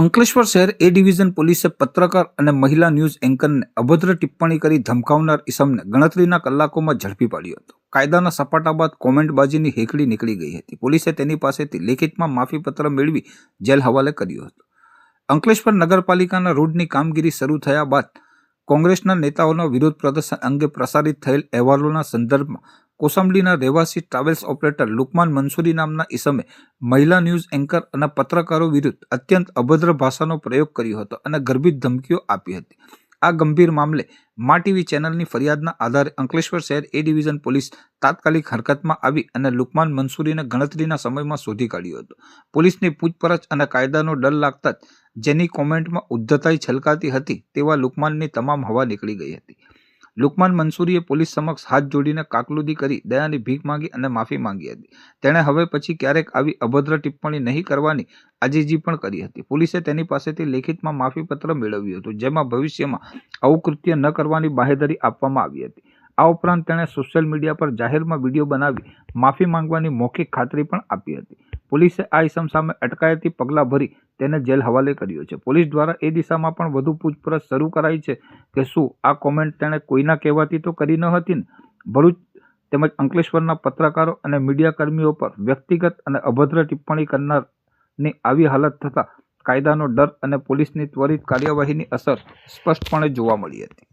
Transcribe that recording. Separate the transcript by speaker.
Speaker 1: અંકલેશ્વર શહેર એ ડિવિઝન પોલીસે પત્રકાર અને મહિલા ન્યૂઝ એન્કરને અભદ્ર ટિપ્પણી કરી ધમકાવનાર ઇસમને ગણતરીના કલાકોમાં ઝડપી પાડ્યો હતો. કાયદાના સપાટા બાદ કોમેન્ટબાજીની હેકડી નીકળી ગઈ હતી. પોલીસે તેની પાસેથી લેખિતમાં માફીપત્ર મેળવી જેલ હવાલે કર્યો હતો. અંકલેશ્વર નગરપાલિકાના રોડની કામગીરી શરૂ થયા બાદ કોંગ્રેસના નેતાઓના વિરોધ પ્રદર્શન અંગે પ્રસારિત થયેલ અહેવાલોના સંદર્ભમાં કોસંબલીના રહેવાસી ટ્રાવેલ્સ ઓપરેટર લુકમાન મંસૂરી નામના ઈસમે મહિલા ન્યૂઝ એન્કર અને પત્રકારો વિરુદ્ધ અત્યંત અભદ્ર ભાષાનો પ્રયોગ કર્યો હતો અને ગર્ભિત ધમકીઓ આપી હતી. આ ગંભીર મામલે મા ટીવી ચેનલની ફરિયાદના આધારે અંકલેશ્વર શહેર એ ડિવિઝન પોલીસ તાત્કાલિક હરકતમાં આવી અને લુકમાન મંસૂરીને ગણતરીના સમયમાં શોધી કાઢ્યો હતો. પોલીસની પૂછપરછ અને કાયદાનો ડર લાગતા જ જેની કોમેન્ટમાં ઉદ્ધતાઈ છલકાતી હતી તેવા લુકમાનની તમામ હવા નીકળી ગઈ હતી. લુકમાન મંસૂરીએ પોલીસ સમક્ષ હાથ જોડીને કાકલુદી કરી દયાની ભીખ માંગી અને માફી માંગી હતી. તેણે હવે પછી ક્યારેક આવી અભદ્ર ટિપ્પણી નહીં કરવાની આજીજી પણ કરી હતી. પોલીસે તેની પાસેથી લેખિતમાં માફીપત્ર મેળવ્યું હતું, જેમાં ભવિષ્યમાં આવું કૃત્ય ન કરવાની બાહેધરી આપવામાં આવી હતી. આ ઉપરાંત તેણે સોશિયલ મીડિયા પર જાહેરમાં વીડિયો બનાવી, માફી માંગવાની મૌખિક ખાતરી પણ આપી હતી. પોલીસે આ ઇસમ સામે અટકાયતી પગલાં ભરી તેને જેલ હવાલે કર્યો છે. પોલીસ દ્વારા એ દિશામાં પણ વધુ પૂછપરછ શરૂ કરાઈ છે કે શું આ કોમેન્ટ તેણે કોઈના કહેવાથી તો કરી ન હતી ને? ભરૂચ તેમજ અંકલેશ્વરના પત્રકારો અને મીડિયાકર્મીઓ પર વ્યક્તિગત અને અભદ્ર ટિપ્પણી કરનારની આવી હાલત થતાં કાયદાનો ડર અને પોલીસની ત્વરિત કાર્યવાહીની અસર સ્પષ્ટપણે જોવા મળી હતી.